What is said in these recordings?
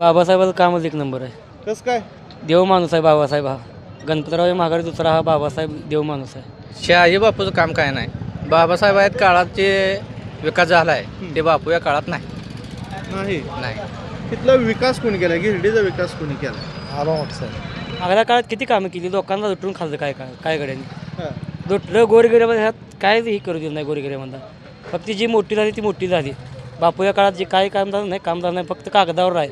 बाबासाहेबाचं कामच एक नंबर आहे. कसं काय? देव माणूस आहे बाबासाहेब हा. गणपतराव माघारी दुसरा हा बाबासाहेब देव माणूस आहे. शहाजी बापूचं काम काय नाही. बाबासाहेब आहेत काळात जे विकास झाला आहे ते बापू या काळात नाही. नाही. नाही. तिथला विकास कोणी केला? गिरडीचा विकास कोणी केला? आबा साहेब मागल्या काळात किती कामं केली? लोकांना लुटून खाल्लं काय काय काय गड्यांनी हां. लुटलं गोरगिऱ्यामध्ये ह्यात काय ही करू दिलं नाही गोरगिऱ्यामध्ये फक्त जी मोठी झाली ती मोठी झाली. बापू या काळात जे काय काम झालं नाही काम झालं नाही फक्त कागदावर आहे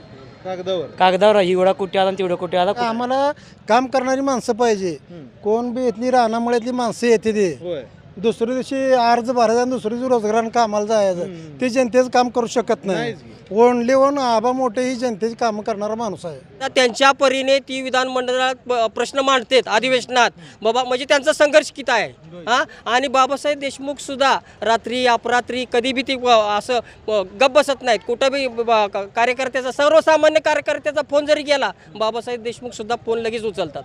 कागदावर. एवढा कुठे आला आणि तेवढा कुठे आला? कुठं- आम्हाला काम करणारी माणसं पाहिजे. कोण बी इथली रानामुळ्यातली माणसं येते ते. होय. दुसऱ्या दिवशी अर्ज भरायचा आणि दुसऱ्या दिवशी रोजगारानं कामाला जायचं. ते जनतेचं काम करू शकत नाही. नाहीच की. ओनली ओन आबा मोठे ही जनतेची कामं करणारा माणूस आहे. तर त्यांच्या परीने ती विधानमंडळात प्रश्न मांडतात अधिवेशनात. बाबा म्हणजे त्यांचा संघर्ष किती आहे? हा? आणि बाबासाहेब देशमुख सुद्धा रात्री अपरात्री कधी बी ती व- असं व- गप्प बसत नाहीत. कुठं बी ब- ब- का- कार्यकर्त्याचा सर्वसामान्य कार्यकर्त्याचा फोन जरी गेला बाबासाहेब देशमुख सुद्धा फोन लगेच उचलतात.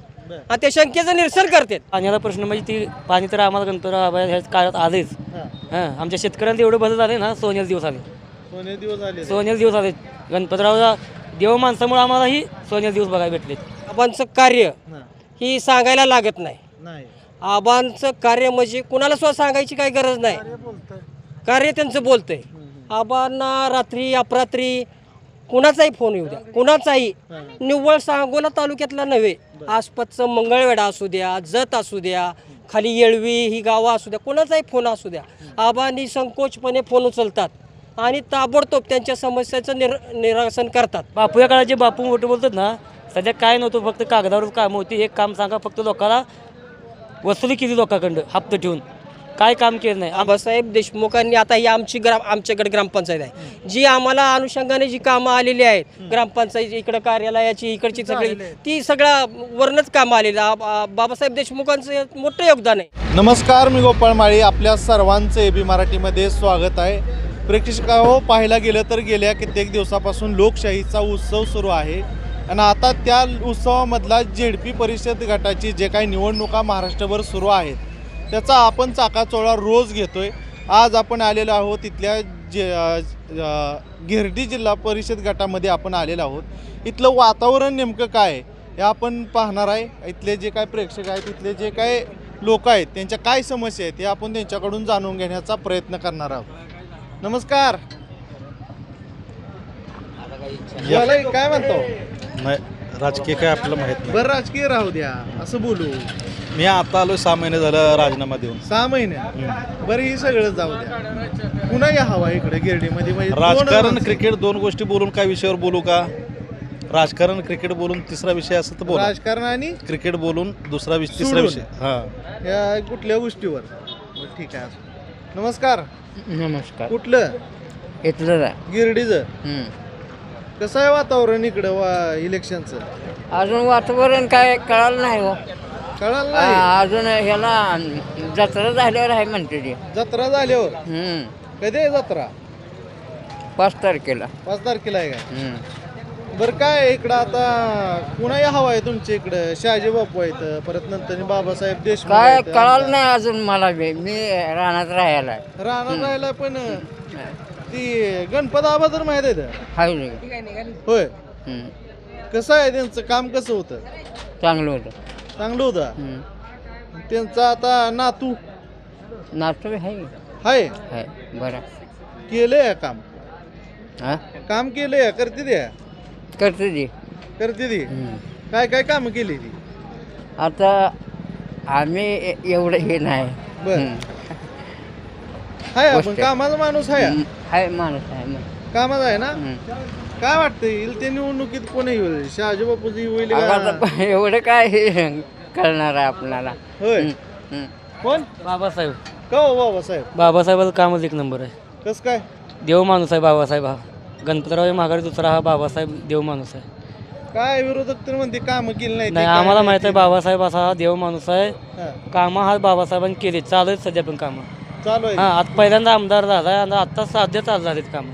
आणि ते शंकेचं निरसन करतात. पाण्याला प्रश्न म्हणजे ती पाणी तर आम्हाला गणपतराव ह्या काळात आलेच हां. आमच्या शेतकऱ्यांना एवढं बदल झाले ना सोनेल दिवस आले. सोने दिवस आले सोनेल दिवस आले गणपतरावला देव माणसामुळे आम्हालाही सोनेल दिवस बघायला भेटले आबांचं कार्य हां. ही सांगायला लागत नाही. नाही. आबांचं कार्य म्हणजे कुणाला सुद्धा सांगायची काही गरज नाही. कार्य त्यांचं बोलतंय. आबांना रात्री अपरात्री कुणाचाही फोन येऊ द्या. कुणाचाही निव्वळ सांगोला तालुक्यातला नव्हे. आसपासचं मंगळवेढा असू द्या जत असू द्या खाली येळवी ही गावं असू द्या कुणाचाही फोन असू द्या. आबांनी संकोचपणे फोन उचलतात. आणि ताबडतोब त्यांच्या समस्याचं निर निरासन करतात. बापू या काळात जे बापू मोठे बोलतात ना सध्या काय नव्हतं फक्त कागदावरच काम होती. एक काम सांगा फक्त लोकांना वसुली केली लोकांकडं हप्ते ठेवून. काय काम केलं नाही? आबासाहेब देशमुखांनी आता ही आमची ग्राम आमच्याकडे ग्रामपंचायत आहे. जी आम्हाला अनुषंगाने जी कामं आलेली आहेत ग्रामपंचायत इकडं कार्यालयाची इकडची सगळी ती सगळ्या वरनच कामं आलेली बाबासाहेब देशमुखांचं मोठं योगदान आहे. नमस्कार मी गोपाळ माळी. आपल्या सर्वांचं ए बी मराठीमध्ये स्वागत आहे. प्रेक्षकाहो पाहायला गेलं तर गेल्या कित्येक दिवसापासून लोकशाहीचा उत्सव सुरू आहे. आणि आता त्या उत्सवामधला जेडपी परिषद गटाची जे काही निवडणुका महाराष्ट्रभर सुरू आहेत त्याचा आपण चाकाचोळा रोज घेतोय. आज आपण आलेलो आहोत तिथल्या जे गिरडी जिल्हा परिषद गटामध्ये आपण आलेलो आहोत. इथलं वातावरण नेमकं काय आहे हे आपण पाहणार आहे. इथले जे काय प्रेक्षक आहेत इथले जे काय लोक आहेत त्यांच्या काय समस्या आहेत हे आपण त्यांच्याकडून जाणून घेण्याचा प्रयत्न करणार आहोत. नमस्कार. काय म्हणतो? नाही राजकीय काय आपल्याला माहीत नाही. बरं राजकीय राहू द्या. असं बोलू. मी आता आलो सहा महिने झालं राजीनामा देऊन. सहा महिने? बरं ही सगळं जाऊ द्या. पुन्हा या हवा इकडे गिरडीमध्ये म्हणजे राजकारण. क्रिकेट दोन गोष्टी बोलून काय विषयावर बोलू का? राजकारण क्रिकेट बोलून तिसरा विषय असं तर बोला. राजकारण आणि? क्रिकेट बोलून दुसरा विषय तिसरा सोडून. विषय. हा. या कुठल्या गोष्टीवर? बरं, ठीक आहे. नमस्कार. नमस्कार. कुठलं? इथलं गिरडीचं? हम्म. कसं आहे वातावरण इकडं वा इलेक्शनचं अजून वातावरण काय कळालं नाही हो. कळालं नाही? आ, अजून ह्याला जत्रा झाल्यावर आहे म्हणते ते. जत्रा झाल्यावर? हम्म. कधी आहे जत्रा? पाच तारखेला. पाच तारखेला आहे का? हम्म. बरं काय इकडं आता कुणाही हवा आहे तुमच्या इकडं? शहाजी बापू आहेत परत नंतर बाबासाहेब देशमुख काय आहेत, कळालं. नाही अजून मला बी. मी रानात राहायला आहे. राहणार राहिला पण ती गणपत आबा तर माहीत आहे हाय. होय. हम्म. कसं आहे त्यांचं काम कसं होतं? चांगलं होतं. चांगलं होतं. त्यांचा आता नातू? नातू बी आहे आहे आहे बरं. केलंय काम? हा? काम केलंय करते द्या करते ती. करते ती. काय काय काम केली ती? आता आम्ही ए- एवढं हे नाही. बर. हम्म. हाय आपण. कामाचा माणूस आहे. आहे माणूस आहे. कामाचा आहे ना? हम्म. काय वाटतं येईल ते निवडणुकीत कोण येईल शहाजी बापूजी होईल अगं का आता एवढं काय हे कळणार आहे आपणाला होय. हम्म, हम्म. कोण? बाबासाहेब. का हो बाबासाहेब? बाबासाहेबाचं कामच एक नंबर आहे. कस काय? देव माणूस आहे बाबासाहेब हा. गणपतराव माघारी दुसरा हा बाबासाहेब देव माणूस आहे. काय विरोधक तर म्हणते काम केली नाही आम्हाला माहीत आहे. बाबासाहेब असा हा देव माणूस आहे. कामं हा बाबासाहेबांनी केली चालू आहेत सध्या पण कामं. चालू आहे हां आता पहिल्यांदा आमदार झाला आहे आणि आता सध्या चालू झालीत कामं.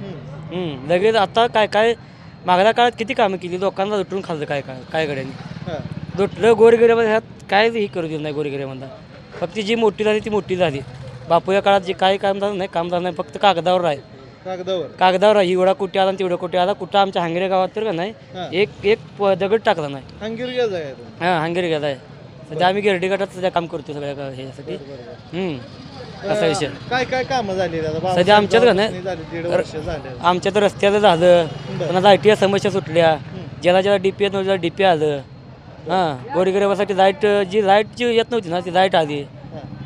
हम्म. लगेच आता काय काय मागल्या काळात किती कामं केली? लोकांना लुटून खाल्लं काय काय काय गड्यांनी हा, लुटलं गोरगिऱ्यामध्ये ह्यात काय ही करू दिलं नाही गोरगिऱ्यामध्ये फक्त जी मोठी झाली ती मोठी झाली. बापू या काळात जे काय काम झालं नाही काम झालं नाही फक्त कागदावर आहे कागदावर? एवढा कुठे आला आणि तेवढा कुठे आला कुठं आमच्या हांगरे गावात तर का. नाही एक एक प- दगड टाकला नाही. हंगीर गेला आहे तो. हां हांगरे गेला आहे. सध्या आम्ही गिरडी गटात सध्या काम करतो सगळ्या ह्यासाठी हम्म. असा विषय. काय काय कामं झाली आता सध्या आमच्यात का नाही? झाली दीड वर्ष झाले. आमच्या तर रस्त्याचं झालं पुन्हा लाईटी समस्या सुटल्या. ज्याला ज्याला डी पी येत नव्हतं डी पी आलं. हां गोरगरिबासाठी लाइट जी लाइट जी येत नव्हती ना ती लाइट आली.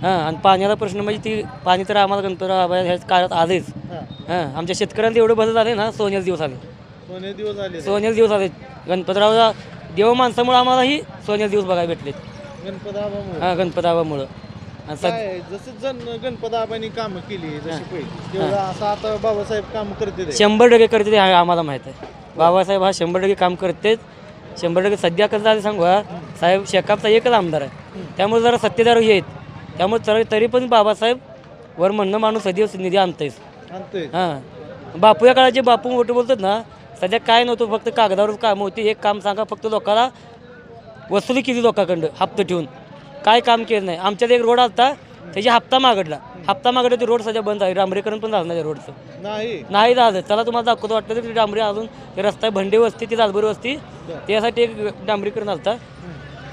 हां आणि पाण्याचा प्रश्न म्हणजे ती पाणी तर आम्हाला गणपतराव ह्या काळात आलेच. हा. आमच्या शेतकऱ्यांना एवढं बदल झाले ना सोनेल दिवस आले. सोने दिवस आले. सोनेल दिवस आले. गणपतरावला देव माणसामुळे आम्हालाही सोनेल दिवस बघायला भेटलेत. गणपत आबामुळे हां गणपताबामुळं आणि काय जसं जण कामं केली जशी पहिली. तेवढं असं आता बाबासाहेब काम करते ते शंभर टक्के करते ते आम्हाला माहीत आहे. बाबासाहेब हा शंभर टक्के काम करतेच. शंभर टक्के सध्या कसं झालं सांगू हा? साहेब शेकापचा एकच आमदार आहे. त्यामुळे जरा सत्तेदार येत. त्यामुळे तरी तरी पण बाबासाहेब वर म्हणणं माणूस सदैव निधी आणतेच आणतोय हां. बापू या काळाचे बापू मोठे बोलतात ना सध्या काय नव्हतं फक्त कागदावरच काम होती. एक काम सांगा फक्त लोकांना वसुली केली लोकांकडं हप्ते ठेवून. काय काम केलं नाही. आमच्यात एक रोड आलता त्याची हप्ता मागडला. हप्ता मागडला ते रोड सध्या बंद आहे. डांबरीकरण पण झालं नाही त्या रोडचं. नाही. झालं. त्याला तुम्हाला दाखवतो वाटतं डांबरी अजून ते रस्ता भंडे वस्ती ती दालबरी वस्ती त्यासाठी एक डांबरीकरण आलता.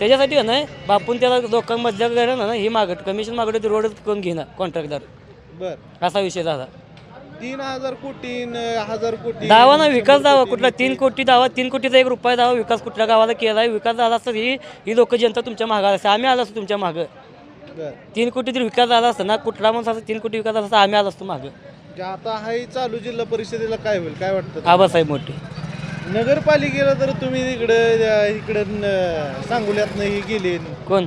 त्याच्यासाठी आहे ना बापून त्याला लोकांमधल्या गेलं ना ही मागत कमिशन मागत ते रोडच करून घेणार कॉन्ट्रॅक्टदार बर. असा विषय झाला. तीन हजार कोटी न हजार कोटी. दावा ना विकास दावा कुठला? तीन कोटी दावा तीन कोटीचा एक रुपया दावा विकास कुठल्या गावाला केला आहे विकास झाला असता ही ही लोक जनता तुमच्या मागं असते. आम्ही आलो असतो तुमच्या मागं. बर. तीन कोटी जर विकास झाला असता ना कुठला माणूस असं तीन कोटी विकास झाला असता आम्ही आलो असतो मागं. जे आता हाही चालू जिल्हा परिषदेला काय होईल? काय वाटतं? आबासाहेब मोठे. नगरपालिकेला तर तुम्ही इकडं इकडं न- सांगोल्यातनं ही गेले. कोण?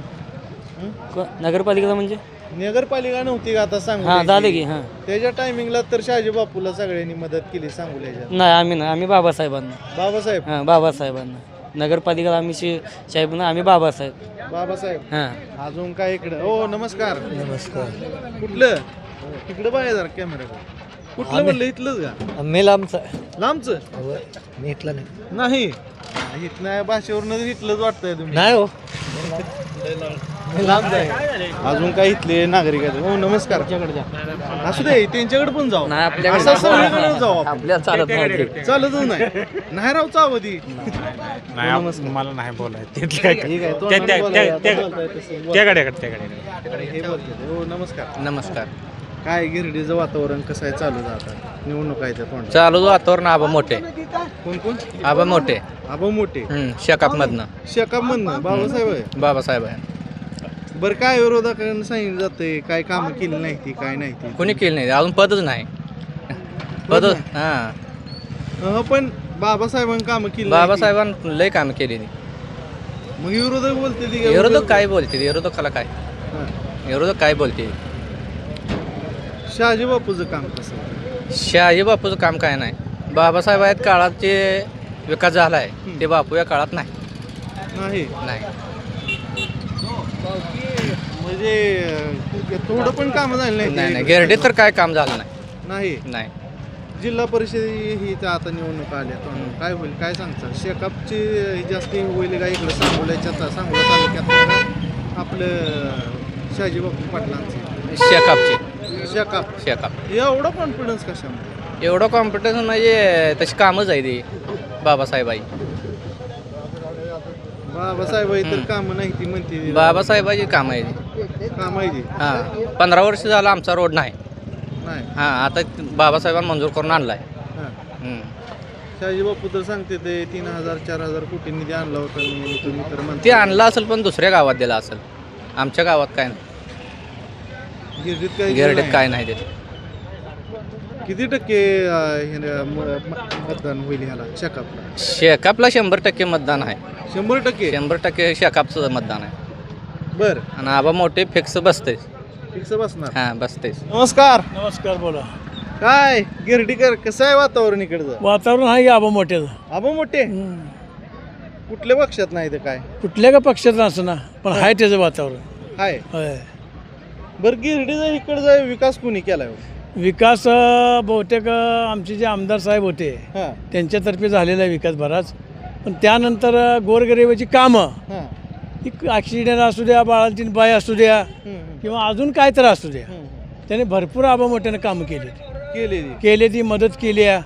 कोण? नगरपालिकेचा म्हणजे? नगरपालिका नव्हती का आता हां सांगू झालं की हां. त्याच्या टायमिंगला तर शहाजी बापूला सगळ्यांनी मदत केली सांगोल्याच्या. नाही आम्ही नाही आम्ही बाबासाहेबांना. बाबासाहेब? हां बाबासाहेबांना. नगरपालिकेला आम्ही शे साहेब ना आम्ही बाबासाहेब. बाबासाहेब? हां. अजून काय इकडं? हो नमस्कार. नमस्कार. कुठलं? इकडं बाहेर जरा कॅमेरा कुठलं म्हणलं इथलंच का? मी लांबचा लांबचं? मी इथला नाही. नाही? इथल्या भाषेवरनं इथलंच वाटतंय तुम्ही. नाही हो. लांब आहे अजून काय इथले नागरिक आहेत? हो नमस्कार. असू दे त्यांच्याकडे पण जाऊ. असं सगळीकडे जाऊ आपण. आपल्याला चालत नाही चालतच नाही. नाही राव चावधी नाही मला नाही बोलायचं. तिथलं काय ठीक आहे. तो त्या- नाही त्या- बोलायला, त्या- आता बोलताय तसं. बोल. त्या गाड्याकडे त्या गाड्याकडे हे बोलतात. हो नमस्कार. नमस्कार. काय गिरडीचं वातावरण कसं आहे चालू आता? निवडणूक आहे त्या तोंडात. चालू वातावरण आबा मोठे. कोण कोण? आबा मोठे. आबा मोठे. शेकाप मधनं शेकाप म्हणणं बाबासाहेब आहे? बाबासाहेब आहे. बरं काय विरोधकांना सांगितलं जातंय? काय कामं केली नाही ती काय नाही ती? कोणी केलं नाही? अजून पदच नाही. पद हां. पण बाबासाहेबांनी कामं केली नाही ती. बाबासाहेबांनी लय कामं केली मग विरोधक बोलते ती विरोधक काय बोलते विरोधकाला काय? हां. विरोधक काय बोलते शहाजी बापूचं काम कसं होतं? शहाजी बापूचं काम काय नाही. बाबासाहेब आहेत काळात जे विकास झाला आहे ते बापू या काळात नाही. नाही? नाही. म्हणजे अं, थोडं पण काम झालं नाही नाही नाही. ते. गिरडीत तर काय काम झालं नाही. नाही? नाही. जिल्हा परिषद ही इथं आता निवडणूक आल्या तर काय होईल काय सांगता? शेकापची ही जास्त होईल का इकडं सांगोल्याच्या सांगोला तालुक्यात? आपलं शहाजी बापू पाटलांचे. शेकापचे. शेकाप शेकाप एवढा कॉन्फिडन्स कशामध्ये? एवढं कॉम्पिटिशन म्हणजे तशी कामच आहे ती. बाबासाहेबाई. बाबासाहेब आहे तर कामं नाही ती म्हणते. बाबासाहेबाची काम आहे ती. काम आहे ती. हां. पंधरा वर्ष झालं आमचा रोड नाही. नाही. हां आता बाबासाहेबांनी मंजूर करून आणलाय. हां. हम्म. शहाजी बापू तर सांगते ते तीन हजार चार हजार कोटी निधी आणला होता. मी तुम्ही तर म्हणते. ते आणलं असेल पण दुसऱ्या गावात दिला असेल. आमच्या गावात काय नाही. गिरडीत काय गिरडीत नाही. काय नाही देत किती टक्के अं, हे न- म- म- मतदान होईल ह्याला शेकापला? शेकापला शंभर टक्के मतदान आहे. शंभर टक्के? शंभर टक्के शेकापचं मतदान आहे. बर. आणि आबा मोठे फिक्स बसते फिक्स बसणार. हां बसतेच. नमस्कार. नमस्कार बोला. काय गिरडीकर कसं आहे वातावरण इकडचं? वातावरण आहे आबा मोठ्याचं. आबा मोठे? कुठल्या पक्षात नाही तर काय? कुठल्या का पक्षाचं असं ना पण आहे त्याचं वातावरण. हाय. होय. बरं गिरडीचा इकडचा विकास कुणी केलाय? हो? विकास अं, बहुतेक अं, आमचे जे आमदार साहेब होते हा. त्यांच्यातर्फे झालेला आहे विकास बराच. पण त्यानंतर अं, गोरगरिबाची कामं हा. ही ॲक्सिडेंट असू द्या बाळांची बाय असू द्या हम्म, हम्म, किंवा अजून काय तर असू द्या हम्म. त्याने भरपूर आबा मोठ्यानं कामं केली. केले केले ती मदत केली आहे.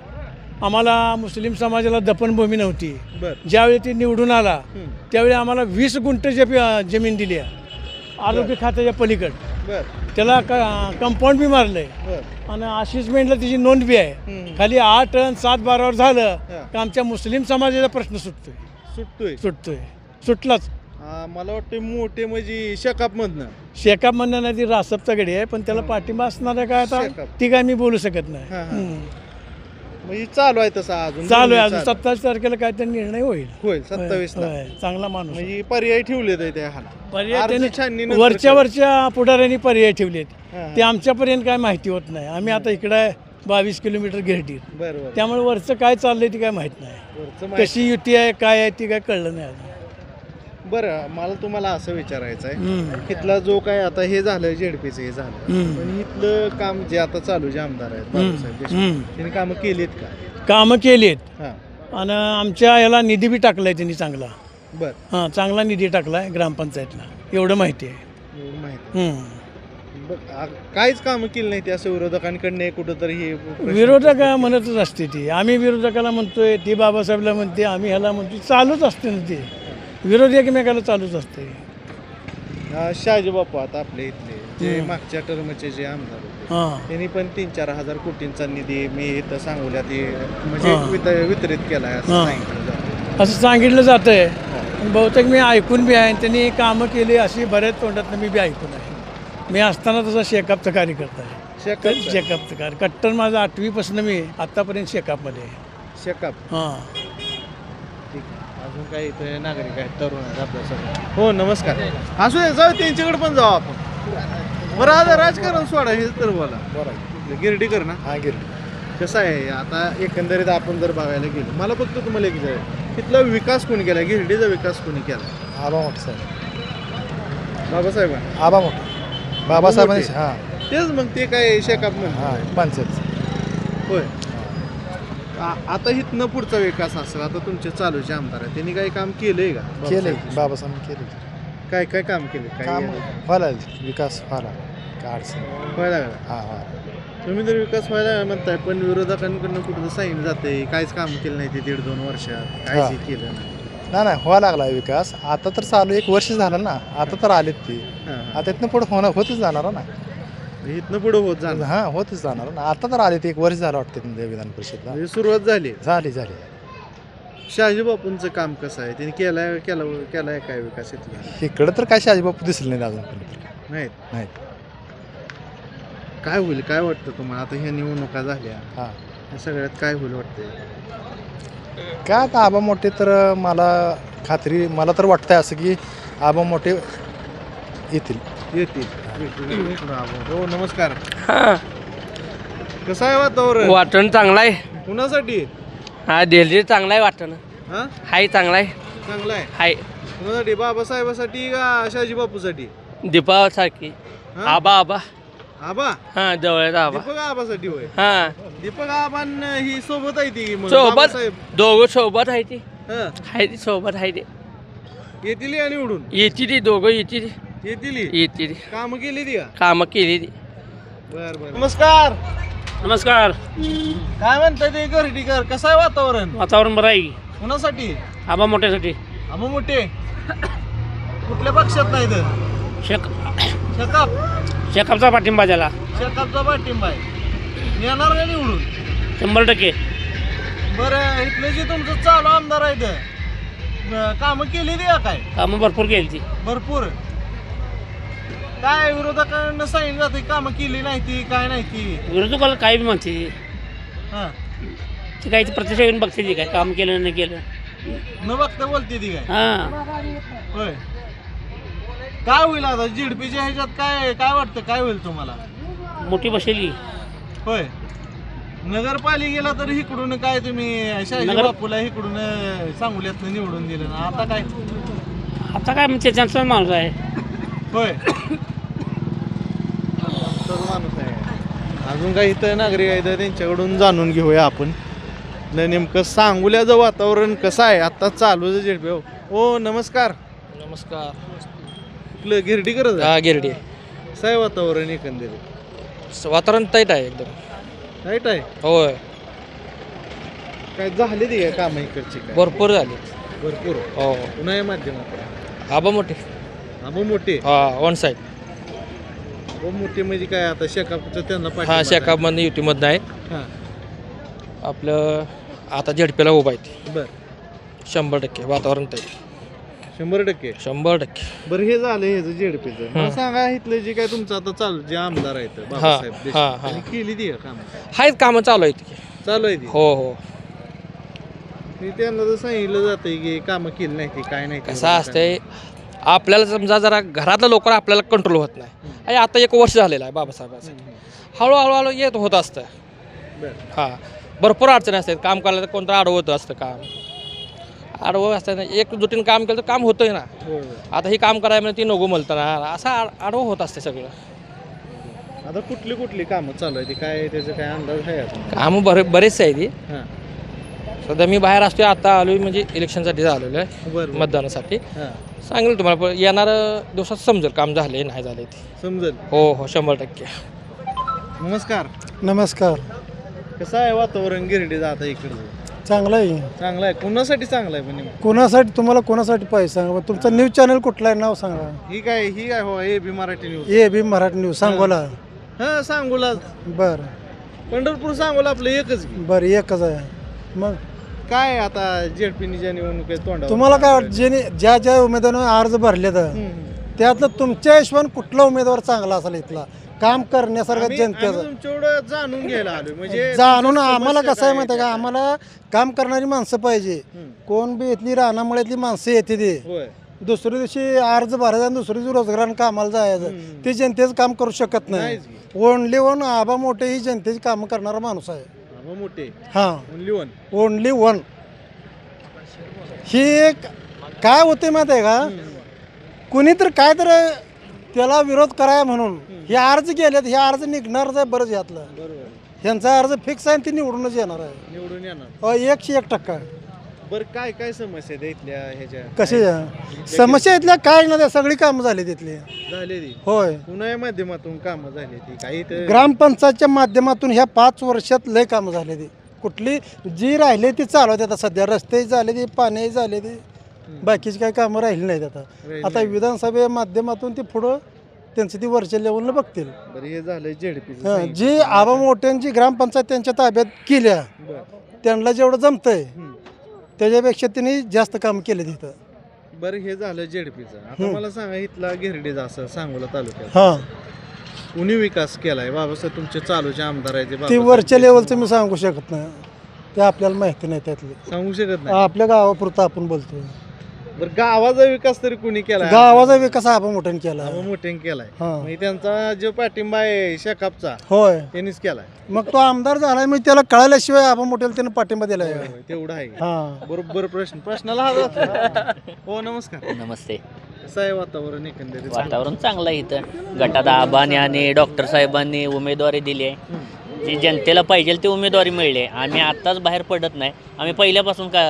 आम्हाला मुस्लिम समाजाला दफनभूमी नव्हती. बर. ज्यावेळी ती निवडून आला हम्म. त्यावेळी आम्हाला वीस गुंठ जे जमीन दिली आहे. आरोग्य खात्याच्या पलीकड. त्याला कंपाऊंड बी मारलंय. आणि असिस्टमेंटला त्याची नोंद बी आहे. खाली आठ आणि सात बारावर झालं. का आमच्या मुस्लिम समाजाचा प्रश्न सुटतोय. सुटतोय. सुटतोय. सुटलाच. मला वाटतं मोठे म्हणजे शेकाप मधनं शेकाप म्हणणं नाही ती रासपचा गडी आहे पण त्याला पाठिंबा असणार आहे काय आता. ती काय मी बोलू शकत नाही. म्हणजे चालू आहे तसा अजून चालू आहे. अजून सत्तावीस तारखेला काय तर निर्णय होईल होईल सत्तावीस होय. चांगला माणूस. म्हणजे पर्याय ठेवले त्या पर्याय अर्ज त्यांनी वरच्या. वरच्या पुढाऱ्यांनी पर्याय ठेवलेत हा. ते आमच्यापर्यंत काय माहिती होत नाही आम्ही आता इकडं बावीस किलोमीटर घेरडीर बरं बरं त्यामुळे वरचं काय चाललंय ते काय माहीत नाही वरचं माहिती- कशी युती आहे काय आहे ती काय कळलं नाही अजून बरं मला तुम्हाला असं विचारायचं आहे. इथला जो काय आता हे झालं जेडपीचं हे झालं. पण इथलं काम जे आता चालू जे आमदार आहेत देशमुख. त्यांनी कामं केलीत का? कामं केलीत. हा. आणि आमच्या याला निधी बी टाकलाय त्यांनी चांगला. बर. हां चांगला निधी टाकलाय ग्रामपंचायतला. एवढं माहिती आहे. एवढं माहिती. हम्म. बरं, आ- काहीच कामं केली नाही ते असं विरोधकांकडनं कुठंतरी हे प्रश्न- विरोधक म्हणतच असते ती. आम्ही विरोधकाला म्हणतोय ती बाबासाहेबला म्हणते आम्ही ह्याला म्हणतोय चालूच असते ना ते. विरोध एकमेकाला चालूच असते. शहाजी बापू आता आपल्या इथले. जे मागच्या टर्मचे जे आमदार होते हां. त्यांनी पण तीन चार हजार कोटींचा निधी मी इथं सांगोल्यात हे- म्हणजे हा. वित- वितरित केलाय असं हा. सांगितलं जातं. असं सांगितलं जातं आहे बहुतेक मी ऐकून बी आहे त्यांनी कामं केली अशी बऱ्याच तोंडातनं मी बी ऐकून आहे. मी असताना तसा शेकापचा कार्यकर्ता आहे. शेकाप शेकापचं कार्य कट्टर माझं आठवीपासून मी आत्तापर्यंत शेकापमध्ये आहे. शेकाप? हां. अजून काही इथे नागरिक आहेत तरुण आहेत आपल्यासोबत हो नमस्कार. असू दे जाऊ त्यांच्याकडे पण जाऊ आपण. बरं आता राजकारण सोडा हे तर बोला. बरं. गिरडीकर ना. हा गिर कसं आहे आता एकंदरीत आपण जर बघायला गेलो मला फक्त तुम्हाला एक विचारायचं तिथला विकास कोणी केला? गिरडीचा विकास कोणी केला? आबा मोठे साहेब. बाबासाहेब. आबा मोठे. बाबासाहेबांनी. हां. तेच मग ते काय शेकाप म्हणते हां पंचायत. होय. आता इथनं पुढचा विकास असेल आता तुमचे चालूचे आमदार आहेत त्यांनी काही काम केलंय का? केले बाबासाहेब? बाबासाहेब केले काय काय काम केले काय काम व्हायला विकास व्हायला काय अडचण व्हायला लागला? हां हां. तुम्ही जर विकास व्हायला म्हणताय पण विरोधकांकडनं कुठं सांगितलं जाते? काहीच काम केलं नाही ते दीड दोन वर्षात. काहीच हे. केलं नाही. नाही नाही व्हायला लागला विकास. आता तर चालू एक वर्ष झालं ना. आता तर आलेत ती. हां, हां. आता इथनं पुढे होणं होतच जाणार ना. इथनं पुढे होत जाणार. हां होतच जाणार. ना आता तर आले ते एक वर्ष झालं वाटतं ते विधान परिषदला. म्हणजे सुरुवात झाली. झाली झाली. शहाजी बापूंचं काम कसं आहे? त्यांनी केलाय केला केलाय काय विकास इथला? इकडं तर काय शाजीबापू दिसले नाही अजूनपर्यंत नाहीत? नाही काय होईल काय वाटतं तुम्हाला? आता ह्या निवडणुका झाल्या. हां. या सगळ्यात काय होईल वाटतंय? काय आता आबा मोठे तर मला खात्री मला तर वाटतंय असं की आबा मोठे येतील. येतील. हो नमस्कार. कसं आहे वातावरण? वाटण चांगलं आहे. कुणासाठी? हा दिल्ली चांगलं आहे वाटण हा? हाय चांगला आहे. चांगलं आहे? हाय. कुणासाठी? बाबासाहेबासाठी का शहाजी बापूसाठी? दीपावसारखी हा? आबा आबा. आबा? हा जवळचा आबा. दीपक आबासाठी होय. हा. दीपक आबान ही सोबत आहे ती मग सोबत बाबासाहेब. दोघं सोबत आहे ती. हं. आहे ती सोबत आहे ते. येतील या निवडून येते ती दोघं येते ती. येते काम केली ती का? कामं केली ती. बर बर. नमस्कार. नमस्कार. काय म्हणताय ते गर्डीकर कसं आहे वातावरण? वातावरण बरं आहे. कुणासाठी? आबा मोठ्यासाठी. आबा मोठे? कुठल्या पक्षात नाही तर शेक शकाप. शेकापचा पाठिंबा द्याला शकापचा पाठिंबा आहे. येणार का निवडून? शंभर टक्के. बरं इथले जे तुमचं चालू आमदार आहेत अं, कामं केली का काय? कामं भरपूर केली ती. भरपूर. काय विरोधकांना सांगितलं जाते कामं केली नाही ती काय नाही ती? विरोधकाला काय बी म्हणते. हा. ती काही प्रत्यक्ष येऊन बघते ती काय काम केलं नाही केलं. न बघता बोलते ती काय? हां. होय. काय होईल आता? जीडपीच्या ह्याच्यात काय काय वाटतं? काय होईल तुम्हाला? मोठी बसेली होय. नगरपालिकेला तर इकडून काय तुम्ही नगर- बापूला इकडून अं, सांगोल्यातनं निवडून दिलं ना? आता काय? आता काय म्हणजे त्यांचा माणूस आहे. होय. माणूस आहे. अजून काही इथं नागरिक आहेत त्यांच्याकडून जाणून घेऊया आपण. न नेमकं सांगोल्याचं वातावरण कसं आहे? आता चालू झेडपे हो ओ नमस्कार. नमस्कार. आपलं गिरडी करत हा गिरडी कसं आहे वातावरण एकंदरीत? वातावरण टाईट आहे एकदम. राईट आहे? होय. काय झाले ते काय कामं इकडची काय? भरपूर झाले. भरपूर? हो. उन्हाळ्या माध्यमात आबा मोठे. आबा मोठे. हा वन साईड आबा मोठे म्हणजे काय आता शेकापचं त्यांना हा पाठिंबा शेकापमधनं युतीमधनं आहे. आहे. हा. आपलं आता झेडपीला उभा आहे. बर. शंभर टक्के वातावरण ते शंभर टक्के? शंभर टक्के. बरं हे झालं हे. जेडपीचं मला सांगा इथलं जे काय तुमचं आता चालू जे आमदार आहेत बाबासाहेब हा, देशमुख, हा. त्यांनी केली ती काम? आहेत कामं चालू आहेत. चालू आहे ती? हो हो. मी त्यांना तर सांगितलं जातंय की कामं केली नाही ती काय नाही ते. कसं असतंय आपल्याला समजा जरा घरातल्या लोकांना आपल्याला कंट्रोल होत नाही. आणि आता एक वर्ष झालेलं आहे बाबासाहेबांचं. हळूहळू हळू येत होत असतं. हां. भरपूर अडचणी असतात. काम करायला तर कोणतं आडवं असतं काम. आडवं असतं एक जुटीनं काम केलं तर काम होतंय ना. आता ही काम करायला ती नको म्हणतं ना. असं आड आडवं होत असते सगळं. आता कुठली कुठली कामं चालू आहे ती काय त्याचं काय अंदाज आहे कामं बरे बरेचसे आहे ती हां. सध्या मी बाहेर असतोय आता आलो म्हणजे इलेक्शनसाठी आलेलो आहे. मतदानासाठी. सांगेल तुम्हाला पण येणाऱ्या दिवसात समजेल काम झाले नाही झाले ते. समजेल. हो हो शंभर टक्के. नमस्कार. नमस्कार. कसं आहे वातावरण गिरडी जाता इकडचं चांगलं आहे. चांगलं आहे. कुणासाठी चांगलं आहे पण नेमकं? कोणासाठी तुम्हाला कोणासाठी पाहिजे सांगा तुमचं न्यूज चॅनल कुठलं आहे? नाव सांगा. ही काय ही काय हो A B Marathi news. A B Marathi news. Sangola. हां सांगोला बरं. पंढरपूर सांगोला आपलं एकच की. बरं एकच आहे. मग? काय आता जेडपीनीच्या निवडणुकीत तोंडावर तुम्हाला काय वाटतं? ज्याने ज्या ज्या उमेदवाराने अर्ज भरले तर त्यातलं तुमच्या हिशोबाने कुठला उमेदवार चांगला असेल इथला? काम करण्यासारखं जनतेचं. तुमच्याकडं जाणून घ्यायला आलोय. म्हणजे जाणून आम्हाला कसं आहे माहिती आहे का? आम्हाला काम करणारी माणसं पाहिजे. कोण बी इथली रानामुळ्यातली माणसं येते ते. होय. दुसऱ्या दिवशी अर्ज भरायचा आणि दुसऱ्या दिवशी रोजगारानं कामाला जायचं. ते जनतेचं काम करू शकत नाही. नाहीच ओनली वन आबा मोठे ही जनतेची कामं करणारा माणूस आहे. मोठे. हां. ओनली वन ओनली वन ही एक काय होते माहिती आहे का? कुणी तर काय तर त्याला विरोध कराय म्हणून हे अर्ज गेलेत हे अर्ज निघणारच आहे बरंच यातलं. बरोबर. ह्यांचा अर्ज फिक्स आहे आणि ती निवडूनच येणार आहे. निवडून येणार. एकशे एक टक्का बरं काय काय समस्या आहेत इथल्या ह्याच्या? कसे समस्या इथल्या काय ना त्या सगळी कामं झाली तिथली झालेली? होय. उन्हाळ्या माध्यमातून कामं झाली ती काही तर ग्रामपंचायतच्या माध्यमातून ह्या पाच वर्षात लय कामं झाले ती कुठली जी राहिले ती चालवते आता. सध्या रस्ते झाले ते पाणी झाले ते बाकीची काही कामं राहिली नाहीत आता. आता विधानसभे माध्यमातून ते पुढं त्यांचं ती वरच्या लेवलला बघतील. बरं हे झालं जेडपी हं, जी आबा मोठ्यांची ग्रामपंचायत त्यांच्या ताब्यात केल्या त्यांना जेवढं जमतंय त्याच्यापेक्षा त्यांनी जास्त काम केले तिथं. बरं हे झालं जेडपीचं. आता मला सांगा इथला गिरडीचा असं सांगोला तालुक्यात हां. कुणी विकास केलाय? बाबासाहेब तुमचे चालूचे आमदार आहे ते ती बाबासाहेब वरच्या लेवलचं मी सांगू शकत नाही. ते आपल्याला माहिती नाही त्यातले. सांगू शकत नाही? आपल्या गावापुरतं आपण बोलतोय. बरं गावाचा विकास तरी कुणी केलाय? गावाचा विकास आबा मोठ्याने केला मोठ्याने केलाय. हां. म्हणजे त्यांचा जो पाठिंबा आहे शेकापचा होय. त्यांनीच केलाय. मग तो आमदार झालाय मग त्याला कळाल्याशिवाय आबा मोठ्याला त्यानं पाठिंबा दिलाय होय, तेवढं आहे. हां. बरोबर प्रश्न. प्रश्नाला हा जातो. हो नमस्कार. नमस्ते. कसं आहे वातावरण एकंदरीत? वातावरण चांगलं आहे इथं. गटात आबाने आणि डॉक्टर साहेबांनी उमेदवारी दिली आहे. जी जनतेला पाहिजे ती उमेदवारी मिळली आहे. आम्ही आत्ताच बाहेर पडत नाही. आम्ही पहिल्यापासून का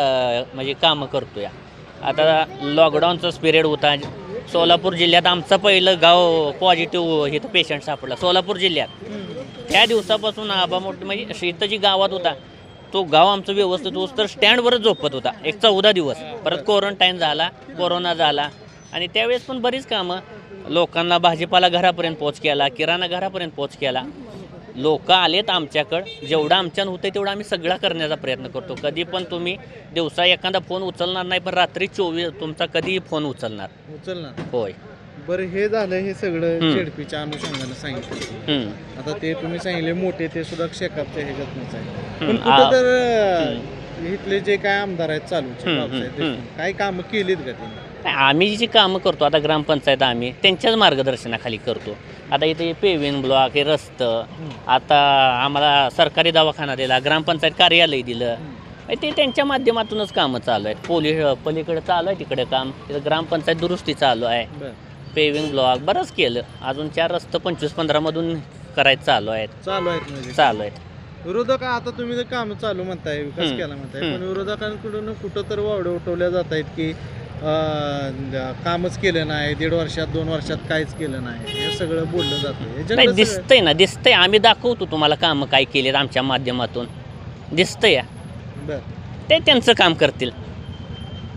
म्हणजे कामं करतो या आता लॉकडाऊनचा पिरियड होता. सोलापूर जिल्ह्यात आमचं पहिलं गाव पॉझिटिव्ह इथं पेशंट सापडला सोलापूर जिल्ह्यात. त्या दिवसापासून आबा मोठ म्हणजे इथं जी गावात होता तो गाव आमचं व्यवस्थित होत तर स्टँडवरच झोपत होता. एक चौदा दिवस. परत क्वारंटाईन झाला कोरोना झाला. आणि त्यावेळेस पण बरीच कामं लोकांना भाजीपाला घरापर्यंत पोच केला किराणा घरापर्यंत पोच केला. लोक आलेत आमच्याकडं. जेवढं आमच्यानं होतं तेवढं आम्ही सगळा करण्याचा प्रयत्न करतो. कधी पण तुम्ही दिवसा एखादा फोन उचलणार नाही पण रात्री चोवीस तुमचा कधीही फोन उचलणार. उचल ना होय. बरं हे झालं हे सगळं हम्म. जेडपीच्या अनुषंगानं सांगितलं. हम्म. आता ते तुम्ही सांगितले मोठे ते सुद्धा शेकापच्या ह्याच्यातनंच आहे. पण हम्म, कुठं तर अं, इथले जे काय आमदार आहेत चालूचे हम्म, बाबासाहेब हम्म, देशमुख, काही कामं केलीत का त्यांनी? नाही, आम्ही जी कामं करतो आता ग्रामपंचायत आम्ही त्यांच्याच मार्गदर्शनाखाली करतो. आता इथे पेविन ब्लॉक हे रस्तं आता आम्हाला सरकारी दवाखाना दिला ग्रामपंचायत कार्यालय दिलं. म्हणजे ते त्यांच्या माध्यमातूनच कामं चालू आहेत. पोलीस पलीकडे चालू आहे तिकडे काम. तिथं ग्रामपंचायत दुरुस्ती चालू आहे. पेविंग ब्लॉक बरंच केलं. अजून चार रस्ते पंचवीस पंधरामधून करायचं चालू आहेत. चालू आहेत म्हणजे? चालू आहेत. विरोधक आता तुम्ही काम चालू म्हणताय विकास हम्म. केला म्हणताय हम्म. पण विरोधकांकडून कुठं तर वावडे उठवल्या जात आहेत की कामच केलं नाही दीड वर्षात दोन वर्षात काहीच केलं नाही. हे सगळं बोललं जातं. हे दिसतंय ना दिसतंय. आम्ही दाखवतो तुम्हाला कामं काय केलेत आमच्या माध्यमातून. दिसतंय. या बरं. ते त्यांचं काम करतील.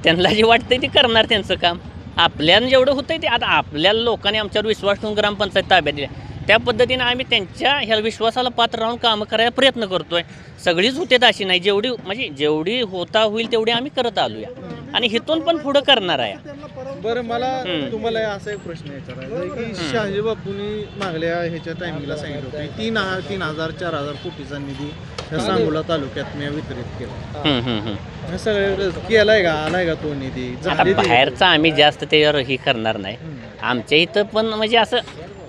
त्यांना जे वाटतंय ते करणार त्यांचं काम. आपल्याला जेवढं होतंय ते आता आपल्या लोकांनी आमच्यावर विश्वास ठेवून ग्रामपंचायत ताब्यात दिल्या. त्या पद्धतीने आम्ही त्यांच्या ह्या विश्वासाला पात्र राहून कामं करायला प्रयत्न करतोय. सगळीच होते अशी नाही जेवढी म्हणजे जेवढी होता होईल तेवढी आम्ही करत आलोया. आणि हिथून पण पुढं करणार आहे. बरं मला हम्म. तुम्हाला असा एक प्रश्न विचारायचा आहे की शहाजी बापूंनी मागल्या ह्याच्या टायमिंगला सांगितलं होतं की तीन हा- तीन हजार चार हजार कोटीचा निधी या सांगोला तालुक्यात मी वितरित केला. हम्म, हम्म, हम्म. हे सगळे केलाय का? आलाय का तो निधी? आता झाले ते- बाहेरचं आम्ही जास्त त्याच्यावर हे करणार नाही. आमच्या इथं पण म्हणजे असं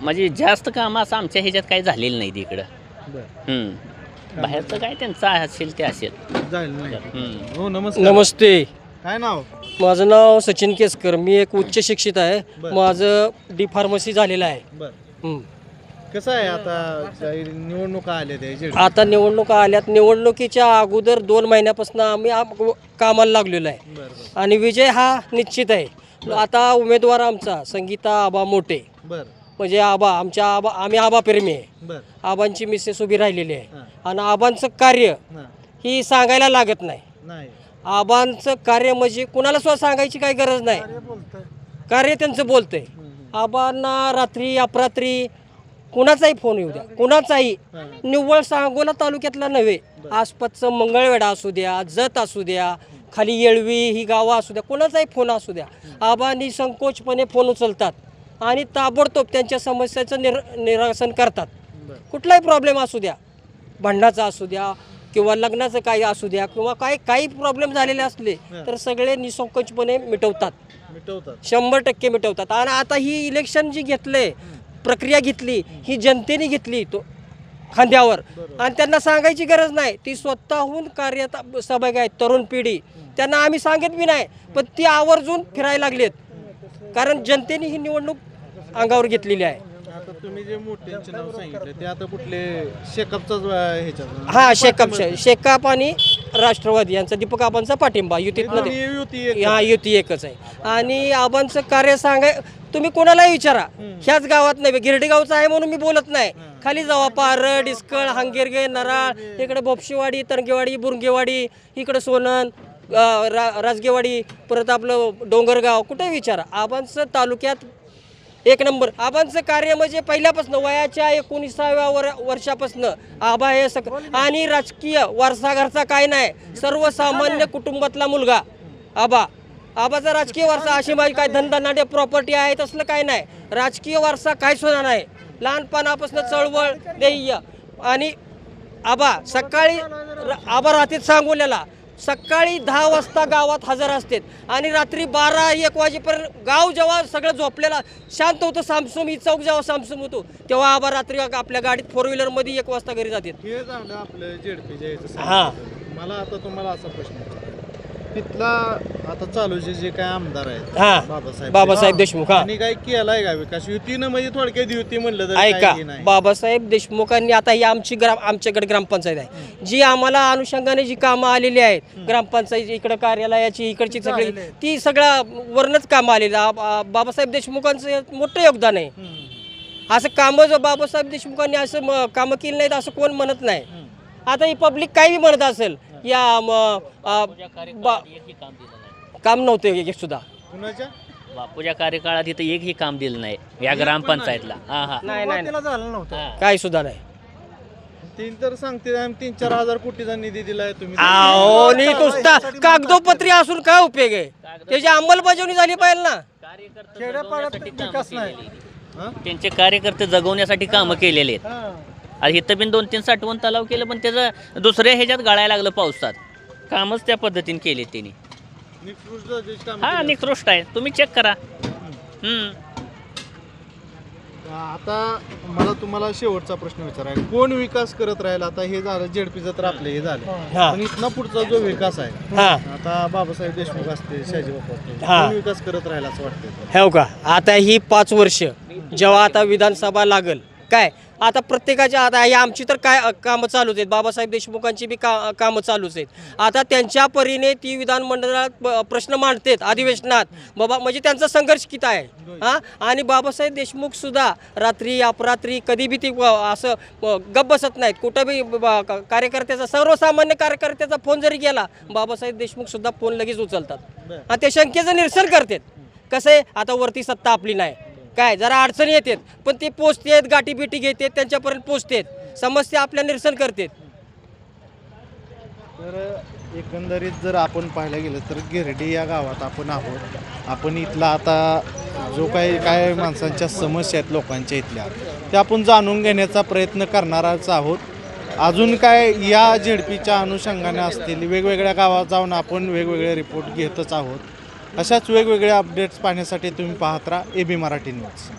म्हणजे जास्त काम असं आमच्या ह्याच्यात काही झालेलं नाही तिकडं. बरं. हम्म. बाहेरचं काय त्यांचं असेल ते असेल. झालं नाही. हम्म. हो नमस्कार. नमस्ते. काय नाव? माझं नाव सचिन केसकर. मी एक उच्च शिक्षित आहे. बरं. माझं डी फार्मसी झालेलं आहे. बर. हं. कसं आहे आता निवडणुका आल्या त्या आता निवडणुका आल्यात. निवडणुकीच्या अगोदर दोन महिन्यापासून आम्ही आम- कामाला लागलेलो आहे. बर बर. आणि विजय हा निश्चित आहे. आता उमेदवार आमचा संगीता आबा मोठे. बर. म्हणजे आबा आमच्या आबा आम्ही आबा प्रेमी आहे. बर. आबांची मिसेस उभी राहिलेली आहे. हां. आणि आबांचं कार्य हां. ही सांगायला लागत नाही. नाही. आबांचं कार्य म्हणजे कुणाला सुद्धा सांगायची काही गरज नाही. कार्य त्यांचं बोलतंय. आबांना रात्री अपरात्री कुणाचाही फोन येऊ द्या. कुणाचाही. निव्वळ सांगोला तालुक्यातला नव्हे. आसपासचं मंगळवेढा असू द्या जत असू द्या खाली येळवी ही गावं असू द्या कुणाचाही फोन असू द्या. आबा निसंकोचपणे फोन उचलतात आणि ताबडतोब त्यांच्या समस्याचं निर निरासन करतात. कुठलाही प्रॉब्लेम असू द्या भांडणाचा असू द्या किंवा लग्नाचं काही असू द्या किंवा काही काही प्रॉब्लेम झालेले असले तर सगळे निसंकोचपणे मिटवतात. मिटवतात. शंभर टक्के मिटवतात. आणि आता ही इलेक्शन जी घेतले प्रक्रिया घेतली ही जनतेने घेतली तो खांद्यावर. आणि त्यांना सांगायची गरज नाही. ती स्वतःहून कार्यत सहभागी आहेत तरुण पिढी. त्यांना आम्ही सांगत बी नाही पण ती आवर्जून फिरायला लागलेत. कारण जनतेने ही निवडणूक अंगावर घेतलेली आहे. तुम्ही जे मोठ्यांचे नाव सांगितले ते आता कुठले शेकअपचाच ह्याच्यात? हा शेकअप शेकाप आणि राष्ट्रवादी यांचा दीपक आबांचा पाठिंबा युतीतनं दोन्ही ते- युती एक. हा युती एकच आहे. आणि आबांचं कार्य सांगाय तुम्ही कोणालाही विचारा. ह्याच गावात नाही गिरडी गावचं आहे म्हणून मी बोलत नाही. खाली जावा पार डिस्कळ हांगेरगे नराळ इकडे बोपशीवाडी तणगेवाडी बुरंगेवाडी इकडे सोनन रा राजगेवाडी परत आपलं डोंगरगाव कुठे विचारा. आबांचं तालुक्यात एक नंबर. आबांचं कार्य म्हणजे पहिल्यापासून वयाच्या एकोणीसाव्या वर वर्षापासून. आबा हे सक आणि राजकीय वारसाघरचा काय नाही सर्वसामान्य कुटुंबातला मुलगा. आबा. आबाचा राजकीय वारसा अशी माझी काय धनधनाटे प्रॉपर्टी आहे तसलं काय नाही. राजकीय वारसा काय सुद्धा नाही. लहानपणापासून चळवळ ध्येय आणि आबा सकाळी आबा रात्रीत सांगोल्याला सकाळी दहा वाजता गावात हजर असतात आणि रात्री बारा एक वाजेपर्यंत गाव जेव्हा सगळं झोपलेला शांत होतं सामसूम ही चौक जेव्हा सामसूम होतो तेव्हा आबा रात्री आपल्या गाडीत फोर व्हीलरमध्ये एक वाजता घरी जातात हे झालं आपलं जेडपी हा. मला आता तुम्हाला असा प्रश्न. तिथला आता चालूचे जे काय आमदार आहेत हा. बाबासाहेब बाबासाहेब देशमुख हा. त्यांनी काय केलाय का विकास? युतीनं म्हणजे थोडक्यात युती म्हणलं तर ऐका नाही. बाबासाहेब देशमुखांनी आता ही आमची ग्राम आमच्याकडे ग्रामपंचायत आहे. जी आम्हाला अनुषंगाने जी कामं आलेली आहेत ग्रामपंचायत इकडं कार्यालयाची इकडची सगळी ती सगळ्या वरनच कामं आलेली आ- आ- बाबासाहेब देशमुखांचं मोठं योगदान आहे. असं कामं जर बाबासाहेब देशमुखांनी असं म- कामं केली नाहीत असं कोण म्हणत नाही. आता ही पब्लिक काही बी म्हणत असेल या म- आ, बा- काम नव्हते एक सुद्धा. कुणाच्या? बापूच्या कार्यकाळात इथं एकही काम दिलं नाही. या ग्रामपंचायतला. हा हा. नाही नाही त्याला झालं नव्हतं. हा. काही सुद्धा नाही. तीन तर सांगते आम्ही तीन चार हजार कोटीचा निधी दिलाय तुम्ही. अहो नी नुसता कागदोपत्री असून काय उपयोग आहे? त्याची अंमलबजावणी झाली पाहिजे ना. खेड्यापाड्यात विकास नाही. त्यांचे कार्यकर्ते जगवण्यासाठी कामं केलेले आहेत. आणि इथं पण दोन तीन साठवण तलाव केलं पण त्याचं दुसऱ्या ह्याच्यात गाळायला लागलं पावसात. कामच त्या पद्धतीने केले त्यांनी. निकृष्ट हा. निकृष्ट आहे. तुम्ही चेक करा. हम्म. आता मला तुम्हाला शेवटचा प्रश्न विचारायचा. कोण विकास करत राहील? आता हे झालं जेडपीचं तर आपलं हे झालं. हा. पण इथना पुढचा जो विकास आहे हा. आता बाबासाहेब देशमुख असते शहाजी बापू असते. हा. कोण विकास करत राहील असं वाटतंय? हो का? आता ही पाच वर्ष जेव्हा आता विधानसभा लागल काय? आता प्रत्येकाच्या आता ही आमची तर काय कामं चालूच आहेत. बाबासाहेब देशमुखांची बी का कामं चालूच आहेत. आता त्यांच्या परीने ती विधानमंडळात प्रश्न मांडतात अधिवेशनात. बाबा म्हणजे त्यांचा संघर्ष किती आहे? हां? आणि बाबासाहेब देशमुख सुद्धा रात्री अपरात्री कधी बी ती असं गप बसत नाहीत. कुठं बी कार्यकर्त्याचा सर्वसामान्य कार्यकर्त्याचा फोन जरी गेला बाबासाहेब देशमुख सुद्धा फोन लगेच उचलतात. आणि ते शंकेचं निरसन करतात. कसं आहे? आता वरती सत्ता आपली नाही. काय जरा अडचणी येतात पण ते पोचतेत गाठी बिटी घेतात त्यांच्यापर्यंत पोचतेत. समस्या आपल्या निरसन करतात. तर एकंदरीत जर आपण पाहायला गेलं तर गिरडी या गावात आपण आहोत. आपण इथला आता जो काही काय माणसांच्या समस्या आहेत लोकांच्या इथल्या त्या आपण जाणून घेण्याचा प्रयत्न करणारच आहोत. अजून काय या झेडपीच्या अनुषंगाने असतील वेगवेगळ्या गावात जाऊन आपण वेगवेगळे रिपोर्ट घेतच आहोत. अशाच वेगवेगळ्या अपडेट्स पाहण्यासाठी तुम्ही पाहत राहा ए बी मराठी न्यूज